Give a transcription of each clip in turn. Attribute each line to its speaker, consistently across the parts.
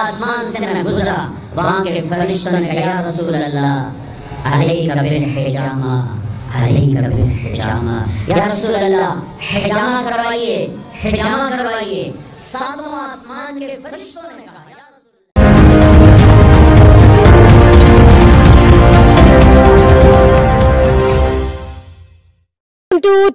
Speaker 1: आसमान से मैं गुजरा, वहाँ के फरिश्तों ने कहा रसूल अल्लाह अलैक बिन हिजामा, अलैक बिन हिजामा, या रसूल अल्लाह हिजामा करवाइए हिजामा करवाइए। सातों आसमान के फरिश्तों ने कहा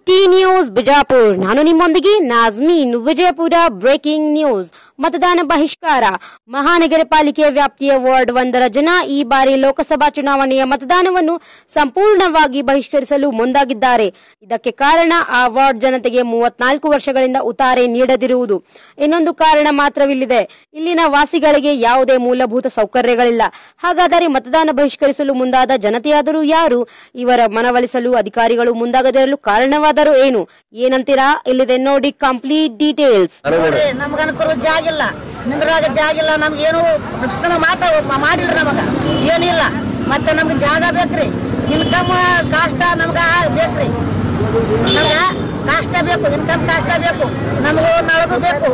Speaker 2: टी न्यूज़ बिजापुर नानुनी मंदगी नाजमीन, विजयपुरा ब्रेकिंग न्यूज़ ಮತದಾನ ಬಹಿಷ್ಕಾರ. ಮಹಾನಗರ ಪಾಲಿಕೆ ವ್ಯಾಪ್ತಿಯ ವಾರ್ಡ್ ಒಂದರ ಜನ ಈ ಬಾರಿ ಲೋಕಸಭಾ ಚುನಾವಣೆಯ ಮತದಾನವನ್ನು ಸಂಪೂರ್ಣವಾಗಿ ಬಹಿಷ್ಕರಿಸಲು ಮುಂದಾಗಿದ್ದಾರೆ. ಇದಕ್ಕೆ ಕಾರಣ ಆ ವಾರ್ಡ್ ಜನತೆಗೆ ಮೂವತ್ನಾಲ್ಕು ವರ್ಷಗಳಿಂದ ಉತಾರೆ ನೀಡದಿರುವುದು. ಇನ್ನೊಂದು ಕಾರಣ ಮಾತ್ರವಿಲ್ಲಿದೆ. ಇಲ್ಲಿನ ವಾಸಿಗಳಿಗೆ ಯಾವುದೇ ಮೂಲಭೂತ ಸೌಕರ್ಯಗಳಿಲ್ಲ. ಹಾಗಾದರೆ ಮತದಾನ ಬಹಿಷ್ಕರಿಸಲು ಮುಂದಾದ ಜನತೆಯಾದರೂ ಯಾರು? ಇವರ ಮನವೊಲಿಸಲು ಅಧಿಕಾರಿಗಳು ಮುಂದಾಗದಿರಲು ಕಾರಣವಾದರೂ ಏನು? ಏನಂತೀರಾ? ಇಲ್ಲಿದೆ ನೋಡಿ ಕಂಪ್ಲೀಟ್ ಡೀಟೇಲ್ಸ್.
Speaker 3: ಜಾಗ ಇಲ್ಲ ನಿಂದ್ರಾಗ ಜಾಗ ಇಲ್ಲ, ನಮ್ಗೆ ಏನು ರಕ್ಷಣ ಮಾತ ಮಾಡಿಲ್ರಿ ನಮಗ. ಏನಿಲ್ಲ ಮತ್ತೆ ನಮ್ಗೆ ಜಾಗ ಬೇಕ್ರಿ. ಇನ್ಕಮ್ ಕಾಷ್ಟ ನಮ್ಗ ಬೇಕ್ರಿ. ನಮ್ಗ ಕಾಷ್ಟ ಬೇಕು ಇನ್ಕಮ್ ಕಾಷ್ಟ ಬೇಕು. ನಮಗೂ ನಳದು ಬೇಕು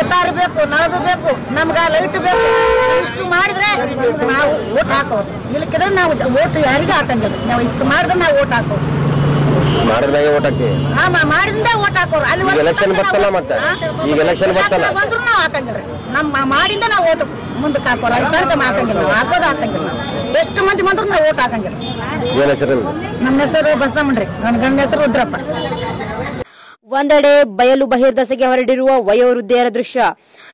Speaker 3: ಊಟಾರ ಬೇಕು, ನಳದು ಬೇಕು, ನಮ್ಗ ಲೈಟ್ ಬೇಕು. ಇಷ್ಟು ಮಾಡಿದ್ರೆ ನಾವು ಓಟ್ ಹಾಕೋದು. ಇಲ್ಲಕ್ಕಿದ್ರೆ ನಾವು ಓಟ್ ಯಾರಿಗೂ ಹಾಕಂಗಿಲ್ಲ. ನಾವು ಇಷ್ಟು ಮಾಡಿದ್ರೆ ನಾವು ಓಟ್ ಹಾಕೋದು.
Speaker 4: ಮಾಡಿದ್ಮ್ಯಾಗೆ ಓಟ್ ಹಾಕ್ತೀವಿ.
Speaker 3: ಹಾ, ಮ- ಮಾಡಿದಿಂದ ಓಟ್ ಹಾಕೋರು. ಅಲ್ಲಿ
Speaker 4: ಈಗ election ಬರ್ತಲ್ಲ ಮತ್ತೆ? ಈಗ ಎಲೆಕ್ಷನ್ ಬರ್ತಲ್ಲ?
Speaker 3: ಬಂದ್ರು ನಾವು ಹಾಕಂಗಿಲ್ಲ. ನಮ್ಮ ಮಾಡಿಂದ ನಾವು ಓಟ್ ಮುಂದಕ್ಕೆ ಹಾಕೋರು. ಅಲ್ಲಿ ತನಕ ನಾವು ಹಾಕಂಗಿಲ್ಲ. ನಾವು ಹಾಕೋದು ಹಾಕಂಗಿಲ್ಲ. ಎಷ್ಟು ಮಂದಿ ಬಂದ್ರು ನಾವು ಓಟ್ ಹಾಕಂಗಿಲ್ಲ.
Speaker 4: ಏನ್ ಹೆಸರು
Speaker 3: ನಮ್ಮ ಹೆಸರು ಬಸಮ್ಮನ್ರಿ ನನ್ನ ಗಂಡ ಹೆಸರು ರುದ್ರಪ್ಪ.
Speaker 2: ಒಂದೆಡೆ ಬಯಲು ಬಹಿರ್ದಸೆಗೆ ಹೊರಡಿರುವ ವಯೋವೃದ್ಧೆಯರ ದೃಶ್ಯ.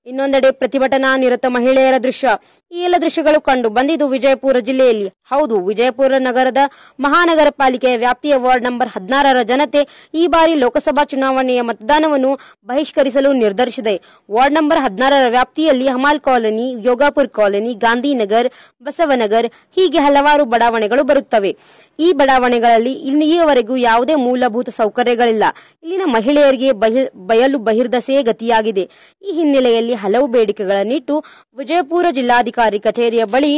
Speaker 2: ಇನ್ನೊಂದೆಡೆ ಪ್ರತಿಭಟನಾ ನಿರತ ಮಹಿಳೆಯರ ದೃಶ್ಯ. ಈ ಎಲ್ಲ ದೃಶ್ಯಗಳು ಕಂಡು ಬಂದಿದ್ದು ವಿಜಯಪುರ ಜಿಲ್ಲೆಯಲ್ಲಿ. ಹೌದು, ವಿಜಯಪುರ ನಗರದ ಮಹಾನಗರ ಪಾಲಿಕೆಯ ವ್ಯಾಪ್ತಿಯ ವಾರ್ಡ್ ನಂಬರ್ ಹದಿನಾರರ ಜನತೆ ಈ ಬಾರಿ ಲೋಕಸಭಾ ಚುನಾವಣೆಯ ಮತದಾನವನ್ನು ಬಹಿಷ್ಕರಿಸಲು ನಿರ್ಧರಿಸಿದೆ. ವಾರ್ಡ್ ನಂಬರ್ ಹದಿನಾರರ ವ್ಯಾಪ್ತಿಯಲ್ಲಿ ಹಮಾಲ್ ಕಾಲೋನಿ, ಯೋಗಾಪುರ್ ಕಾಲೋನಿ, ಗಾಂಧಿನಗರ್, ಬಸವನಗರ್ ಹೀಗೆ ಹಲವಾರು ಬಡಾವಣೆಗಳು ಬರುತ್ತವೆ. ಈ ಬಡಾವಣೆಗಳಲ್ಲಿ ಇಲ್ಲಿಯವರೆಗೂ ಯಾವುದೇ ಮೂಲಭೂತ ಸೌಕರ್ಯಗಳಿಲ್ಲ. ಇಲ್ಲಿನ ಮಹಿಳೆಯರಿಗೆ ಬಯಲು ಬಹಿರ್ದಸೆಯೇ ಗತಿಯಾಗಿದೆ. ಈ ಹಿನ್ನೆಲೆಯಲ್ಲಿ ಹಲವು ಬೇಡಿಕೆಗಳನ್ನಿಟ್ಟು ವಿಜಯಪುರ ಜಿಲ್ಲಾಧಿಕಾರಿ ಕಚೇರಿಯ ಬಳಿ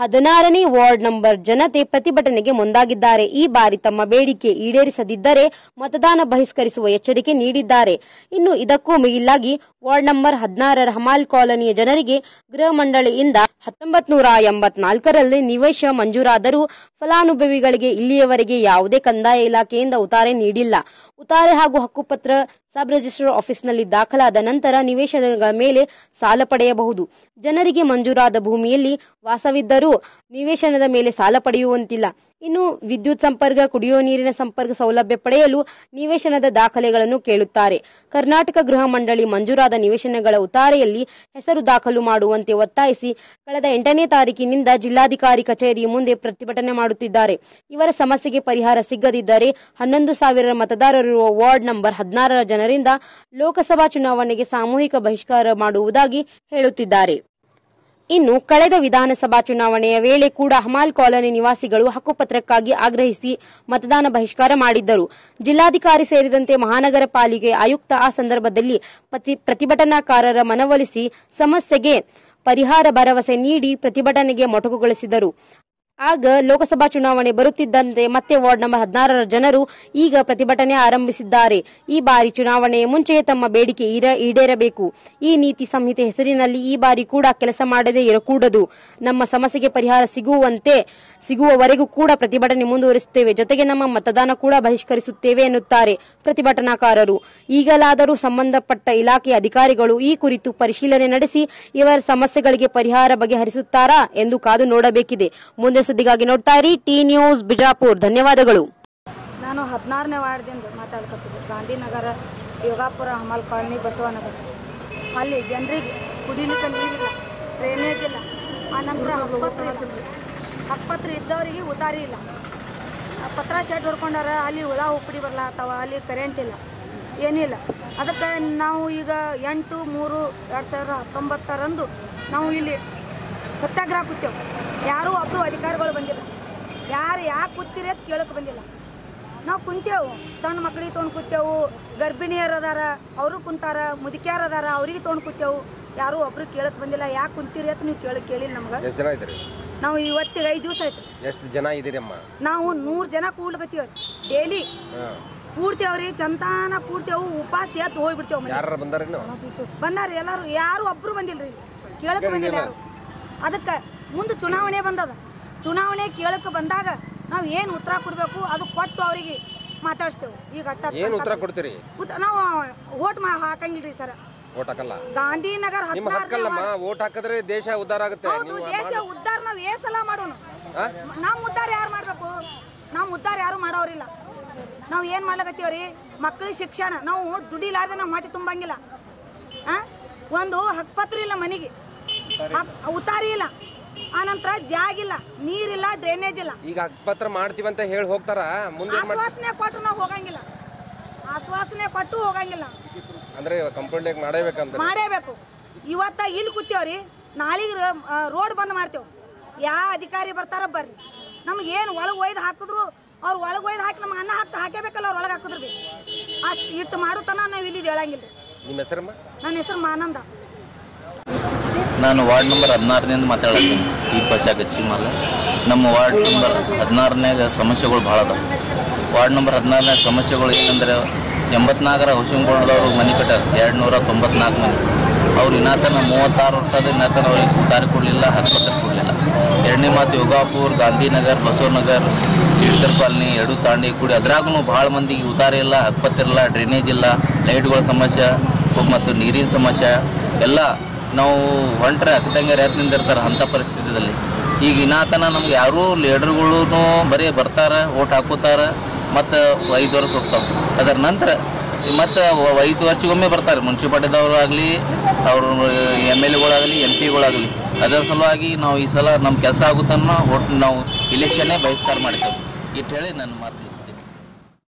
Speaker 2: ಹದಿನಾರನೇ ವಾರ್ಡ್ ನಂಬರ್ ಜನತೆ ಪ್ರತಿಭಟನೆಗೆ ಮುಂದಾಗಿದ್ದಾರೆ. ಈ ಬಾರಿ ತಮ್ಮ ಬೇಡಿಕೆ ಈಡೇರಿಸದಿದ್ದರೆ ಮತದಾನ ಬಹಿಷ್ಕರಿಸುವ ಎಚ್ಚರಿಕೆ ನೀಡಿದ್ದಾರೆ. ಇನ್ನು ಇದಕ್ಕೂ ಮಿಗಿಲಾಗಿ ವಾರ್ಡ್ ನಂಬರ್ ಹದಿನಾರರ ಹಮಾಲ್ ಕಾಲೋನಿಯ ಜನರಿಗೆ ಗೃಹ ಮಂಡಳಿಯಿಂದ ಹತ್ತೊಂಬತ್ ನೂರ ಎಂಬತ್ನಾಲ್ಕರಲ್ಲಿ ನಿವೇಶ ಮಂಜೂರಾದರೂ ಫಲಾನುಭವಿಗಳಿಗೆ ಇಲ್ಲಿಯವರೆಗೆ ಯಾವುದೇ ಕಂದಾಯ ಇಲಾಖೆಯಿಂದ ಉತ್ತಾರೆ ನೀಡಿಲ್ಲ. ಉತಾರೆ ಹಾಗೂ ಹಕ್ಕುಪತ್ರ ಸಬ್ ರಿಜಿಸ್ಟರ್ ಆಫೀಸ್ನಲ್ಲಿ ದಾಖಲಾದ ನಂತರ ನಿವೇಶನಗಳ ಮೇಲೆ ಸಾಲ ಪಡೆಯಬಹುದು. ಜನರಿಗೆ ಮಂಜೂರಾದ ಭೂಮಿಯಲ್ಲಿ ವಾಸವಿದ್ದರೂ ನಿವೇಶನದ ಮೇಲೆ ಸಾಲ ಪಡೆಯುವಂತಿಲ್ಲ. ಇನ್ನು ವಿದ್ಯುತ್ ಸಂಪರ್ಕ, ಕುಡಿಯುವ ನೀರಿನ ಸಂಪರ್ಕ ಸೌಲಭ್ಯ ಪಡೆಯಲು ನಿವೇಶನದ ದಾಖಲೆಗಳನ್ನು ಕೇಳುತ್ತಾರೆ. ಕರ್ನಾಟಕ ಗೃಹ ಮಂಡಳಿ ಮಂಜೂರಾದ ನಿವೇಶನಗಳ ಉತ್ತಾರೆಯಲ್ಲಿ ಹೆಸರು ದಾಖಲು ಮಾಡುವಂತೆ ಒತ್ತಾಯಿಸಿ ಕಳೆದ ಎಂಟನೇ ತಾರೀಕಿನಿಂದ ಜಿಲ್ಲಾಧಿಕಾರಿ ಕಚೇರಿ ಮುಂದೆ ಪ್ರತಿಭಟನೆ ಮಾಡುತ್ತಿದ್ದಾರೆ. ಇವರ ಸಮಸ್ಯೆಗೆ ಪರಿಹಾರ ಸಿಗದಿದ್ದರೆ ಹನ್ನೊಂದು ಸಾವಿರ ಮತದಾರರಿರುವ ವಾರ್ಡ್ ನಂಬರ್ ಹದಿನಾರರ ಜನರಿಂದ ಲೋಕಸಭಾ ಚುನಾವಣೆಗೆ ಸಾಮೂಹಿಕ ಬಹಿಷ್ಕಾರ ಮಾಡುವುದಾಗಿ ಹೇಳುತ್ತಿದ್ದಾರೆ. ಇನ್ನು ಕಳೆದ ವಿಧಾನಸಭಾ ಚುನಾವಣೆಯ ವೇಳೆ ಕೂಡ ಹಮಾಲ್ ಕಾಲೋನಿ ನಿವಾಸಿಗಳು ಹಕ್ಕುಪತ್ರಕ್ಕಾಗಿ ಆಗ್ರಹಿಸಿ ಮತದಾನ ಬಹಿಷ್ಕಾರ ಮಾಡಿದ್ದರು. ಜಿಲ್ಲಾಧಿಕಾರಿ ಸೇರಿದಂತೆ ಮಹಾನಗರ ಪಾಲಿಕೆ ಆಯುಕ್ತ ಆ ಸಂದರ್ಭದಲ್ಲಿ ಪ್ರತಿ ಪ್ರತಿಭಟನಾಕಾರರ ಮನವೊಲಿಸಿ ಸಮಸ್ಯೆಗೆ ಪರಿಹಾರ ಭರವಸೆ ನೀಡಿ ಪ್ರತಿಭಟನೆಗೆ ಮೊಟಕುಗೊಳಿಸಿದರು. ಆಗ ಲೋಕಸಭಾ ಚುನಾವಣೆ ಬರುತ್ತಿದ್ದಂತೆ ಮತ್ತೆ ವಾರ್ಡ್ ನಂಬರ್ ಹದಿನಾರರ ಜನರು ಈಗ ಪ್ರತಿಭಟನೆ ಆರಂಭಿಸಿದ್ದಾರೆ. ಈ ಬಾರಿ ಚುನಾವಣೆಯ ಮುಂಚೆಯೇ ತಮ್ಮ ಬೇಡಿಕೆ ಈಡೇರಬೇಕು. ಈ ನೀತಿ ಸಂಹಿತೆ ಹೆಸರಿನಲ್ಲಿ ಈ ಬಾರಿ ಕೂಡ ಕೆಲಸ ಮಾಡದೇ ಇರಕೂಡದು. ನಮ್ಮ ಸಮಸ್ಯೆಗೆ ಪರಿಹಾರ ಸಿಗುವಂತೆ, ಸಿಗುವವರೆಗೂ ಕೂಡ ಪ್ರತಿಭಟನೆ ಮುಂದುವರಿಸುತ್ತೇವೆ. ಜೊತೆಗೆ ನಮ್ಮ ಮತದಾನ ಕೂಡ ಬಹಿಷ್ಕರಿಸುತ್ತೇವೆ ಎನ್ನುತ್ತಾರೆ ಪ್ರತಿಭಟನಾಕಾರರು. ಈಗಲಾದರೂ ಸಂಬಂಧಪಟ್ಟ ಇಲಾಖೆಯ ಅಧಿಕಾರಿಗಳು ಈ ಕುರಿತು ಪರಿಶೀಲನೆ ನಡೆಸಿ, ಇವರ ಸಮಸ್ಯೆಗಳಿಗೆ ಪರಿಹಾರ ಬಗೆಹರಿಸುತ್ತಾರಾ ಎಂದು ಕಾದು ನೋಡಬೇಕಿದೆ. ಮುಂದೆ ಸುದ್ದಿಗಾಗಿ ನೋಡ್ತಾ ಇರಿ. T news Bijapur. ಧನ್ಯವಾದಗಳು.
Speaker 5: ನಾನು ಹದಿನಾರನೇ ವಾರ್ಡ್ದಿಂದ ಮಾತಾಡ್ಕೊತಿದ್ದೆ. ಗಾಂಧಿನಗರ, ಯೋಗಾಪುರ ಹಮಲ್ ಕಾಲನಿ ಬಸವನಗರ ಅಲ್ಲಿ ಜನರಿಗೆ ಕುಡಿಲಿಕ್ಕೆ ನೀರಿಲ್ಲ ಡ್ರೈನೇಜ್ ಇಲ್ಲ. ಆ ನಂತರ ಹಕ್ಕಪತ್ರ ಇದ್ದವರಿಗೆ ಉತಾರಿ ಇಲ್ಲ. ಪತ್ರ ಶೆಡ್ ಹೊಡ್ಕೊಂಡಾರ ಅಲ್ಲಿ ಹುಳ ಉಪ್ಪಡಿ ಬರ್ಲಾತ್ತವ ಅಲ್ಲಿ ಕರೆಂಟ್ ಇಲ್ಲ, ಏನಿಲ್ಲ. ಅದಕ್ಕೆ ನಾವು ಈಗ ಎಂಟು, ಮೂರು, ಎರಡು ಸಾವಿರದ ಹತ್ತೊಂಬತ್ತರಂದು ನಾವು ಇಲ್ಲಿ ಸತ್ಯಾಗ್ರಹ ಕೂತೇವೆ. ಯಾರೂ ಒಬ್ಬರು ಅಧಿಕಾರಿಗಳು ಬಂದಿಲ್ಲ. ಯಾರು ಯಾಕೆ ಕೂತೀರಿ ಅಂತ ಕೇಳಕ್ಕೆ ಬಂದಿಲ್ಲ. ನಾವು ಕುಂತೇವು. ಸಣ್ಣ ಮಕ್ಳಿಗೆ ತೊಗೊಂಡು ಕೂತೇವು. ಗರ್ಭಿಣಿಯರು ಅದಾರ ಅವರು ಕುಂತಾರ ಮುದುಕಿಯರು ಅದಾರ ಅವ್ರಿಗೆ ತೊಗೊಂಡು ಕೂತೇವು. ಯಾರೂ ಒಬ್ರು ಕೇಳಕ್ಕೆ ಬಂದಿಲ್ಲ. ಯಾಕೆ ಕುಂತೀರಿ ಅಂತ ನೀವು ಕೇಳಕ್ಕೆ ಕೇಳಿಲ್ಲ ನಮ್ಗೆ.
Speaker 4: ಎಷ್ಟು ಜನ ಇದ್ರಿ?
Speaker 5: ನಾವು ಇವತ್ತಿಗೆ ಐದು ದಿವಸ ಆಯ್ತು.
Speaker 4: ಎಷ್ಟು ಜನ ಇದ್ದೀರಮ್ಮ?
Speaker 5: ನಾವು ನೂರು ಜನ ಕೂಡ್ಕತ್ತೀವಿ ಡೈಲಿ ಕೂಡ್ತೇವ್ರಿ ಚಂತಾನ ಕೂಡ್ತೇವು ಉಪವಾಸ ಎತ್ತು ಹೋಗ್ಬಿಡ್ತೇವೆ
Speaker 4: ಯಾರು ಬಂದಾರೇನು?
Speaker 5: ಬಂದಾರ ಎಲ್ಲರೂ. ಯಾರು ಒಬ್ರು ಬಂದಿಲ್ರಿ. ಕೇಳಕ್ಕೆ ಬಂದಿಲ್ಲ ಯಾರು. ಅದಕ್ಕೆ ಮುಂದೆ ಚುನಾವಣೆ ಬಂದದ. ಚುನಾವಣೆ ಕೇಳಕ್ಕೆ ಬಂದಾಗ ನಾವು ಏನು ಉತ್ತರ ಕೊಡಬೇಕು ಅದು ಕೊಟ್ಟು ಅವರಿಗೆ ಮಾತಾಡಿಸ್ತೇವೆ. ಈಗ ಏನು
Speaker 4: ಏನ್ ಉತ್ತರ ಕೊಡ್ತೀರಿ?
Speaker 5: ನಾವು ಓಟ್ ಮಾ ಹಾಕಂಗಿಲ್ರಿ ಸರ್.
Speaker 4: ಓಟ್ ಹಾಕಲ್ಲ?
Speaker 5: ಗಾಂಧಿನಗರ
Speaker 4: ನಿಮ್ಮ ಹಕ್ಕಲ್ಲಮ್ಮ ಓಟ್ ಹಾಕಿದ್ರೆ ದೇಶ ಉದ್ಧಾರ ಆಗುತ್ತೆ.
Speaker 5: ಹೌದು ದೇಶ ಉದ್ಧಾರ ನಾವು ಏ ಸಲ ಮಾಡೋಣ? ನಮ್ಮ ಉದ್ಧಾರ ಯಾರು ಮಾಡಬೇಕು? ನಮ್ಮ ಉದ್ಧಾರ ಯಾರು ಮಾಡೋರಿಲ್ಲ. ನಾವು ಏನು ಮಾಡ್ಲಕತ್ತೀವ್ರಿ ಮಕ್ಕಳಿಗೆ ಶಿಕ್ಷಣ. ನಾವು ದುಡಿಲಾರ್ದೆ ನಾವು ಮಾಟಿ ತುಂಬಂಗಿಲ್ಲ. ಆ? ಒಂದು ಹಕ್ಪತ್ರ ಇಲ್ಲ. ಮನೆಗೆ ಉತ್ತಾರಿ ಇಲ್ಲ. ಆನಂತರ ಜಾಗಿಲ್ಲ ನೀರಿಲ್ಲ ಡ್ರೈನೇಜ್ ಇಲ್ಲ
Speaker 4: ಈಗ ಹಕ್ಪತ್ರ ಮಾಡ್ತೀವಿ ಅಂತ ಹೇಳಿ ಹೋಗ್ತಾರ ಮುಂದೆ ಏನ್
Speaker 5: ಆಶ್ವಾಸನೆ ಕೊಟ್ಟು ನಾವು ಹೋಗಂಗಿಲ್ಲ. ಆಶ್ವಾಸನೆ ಕೊಟ್ಟು ಹೋಗಂಗಿಲ್ಲ.
Speaker 4: ಅಂದ್ರೆ ಕಂಪ್ಲೇಂಟ್ ಮಾಡಬೇಕಂತ
Speaker 5: ಮಾಡೇಬೇಕು. ಇವತ್ತ ಇಲ್ಲಿ ಕೂತೇವ್ರಿ ನಾಳೆಗೆ ರೋಡ್ ಬಂದ್ ಮಾಡ್ತೇವೆ. ಯಾವ ಅಧಿಕಾರಿ ಬರ್ತಾರ ಬರ್ರಿ. ನಮ್ಗೆ ಏನು ಒಳಗೆ ಒಯ್ದು ಹಾಕಿದ್ರು ಅವ್ರು ಒಳಗೆ ಒಯ್ದು ಹಾಕಿ ನಮ್ಗೆ ಅನ್ನ ಹಾಕಿ ಹಾಕೇಬೇಕಲ್ಲ ಅವ್ರು ಒಳಗೆ ಹಾಕಿದ್ರು ಅಷ್ಟು ಇಟ್ಟು ಮಾಡುತ್ತಾನ ನಾವು ಇಲ್ಲಿ ಹೇಳಂಗಿಲ್ಲ
Speaker 4: ನಿಮ್ಮ ಹೆಸರಮ್ಮ?
Speaker 5: ನನ್ನ ಹೆಸರು ಮಾನಂದ.
Speaker 6: ನಾನು ವಾರ್ಡ್ ನಂಬರ್ ಹದಿನಾರರಿಂದ ಮಾತಾಡತ್ತೀನಿ. ಈ ಪಕ್ಷ ಗಚ್ಚಿಮಲ್ಲ ನಮ್ಮ ವಾರ್ಡ್ ನಂಬರ್ ಹದಿನಾರನ್ಯಾಗ ಸಮಸ್ಯೆಗಳು ಭಾಳ ಅದಾವೆ. ವಾರ್ಡ್ ನಂಬರ್ ಹದಿನಾರನೇ ಸಮಸ್ಯೆಗಳು ಏನಂದ್ರೆ, ಎಂಬತ್ನಾಲ್ಕರ ಹೌಸಿಂಗ್ ಬೋರ್ಡ್ದವರು ಮನೆ ಕಟ್ಟಾರ ಎರಡು ನೂರ ತೊಂಬತ್ನಾಲ್ಕು ಮನೆ. ಅವ್ರು ಇನ್ನಾತನ ಮೂವತ್ತಾರು ವರ್ಷದ ಇನ್ನಾತನ ಅವ್ರಿಗೆ ಉದಾರಿ ಕೊಡಲಿಲ್ಲ ಆಸ್ಪತ್ರೆ ಕೊಡಲಿಲ್ಲ. ಎರಡನೇ ಮಾತು ಯೋಗಾಪುರ್, ಗಾಂಧಿನಗರ್ ಬಸವನಗರ್ ಇಳಿದರ್ ಕಾಲನಿ ಎರಡು ತಾಂಡಿ, ಕೂಡಿ. ಅದ್ರಾಗೂ ಭಾಳ ಮಂದಿಗೆ ಉತ್ತಾರ ಇಲ್ಲ ಹಕ್ಪತ್ತಿರಲ್ಲ ಡ್ರೈನೇಜ್ ಇಲ್ಲ, ಲೈಟ್ಗಳ ಸಮಸ್ಯೆ, ಮತ್ತು ನೀರಿನ ಸಮಸ್ಯೆ, ಎಲ್ಲ ನಾವು ಹೊಂಟ್ರೆ ಅಕ್ಕಂಗೆ ರ್ಯಾತ್ನಿಂದ ನಿಂದಿರ್ತಾರೆ ಅಂಥ ಪರಿಸ್ಥಿತಿಯಲ್ಲಿ ಈಗ ಇನ್ನಾತನ ನಮ್ಗೆ ಯಾರೂ ಲೀಡರ್ಗಳೂ ಬರೀ ಬರ್ತಾರೆ, ಓಟ್ ಹಾಕೋತಾರೆ ಮತ್ತು ಐದು ವರ್ಷ ಹೋಗ್ತಾವೆ. ಅದರ ನಂತರ ಮತ್ತು ಐದು ವರ್ಷಗೊಮ್ಮೆ ಬರ್ತಾರೆ ಮುನ್ಸಿಪಾಲ್ಟಿದವರು ಆಗಲಿ ಅವರು ಎಂ ಎಲ್ ಎಗಳಾಗಲಿ, ಎಂ ಪಿಗಳಾಗಲಿ. ಅದರ ಸಲುವಾಗಿ ನಾವು ಈ ಸಲ ನಮ್ಮ ಕೆಲಸ ಆಗುತ್ತನ್ನು ಒಟ್ಟು ನಾವು ಇಲೆಕ್ಷನ್ನೇ ಬಹಿಷ್ಕಾರ ಮಾಡ್ತೇವೆ ಇಟ್ಟು ಹೇಳಿ ನನ್ನ ಮಾತು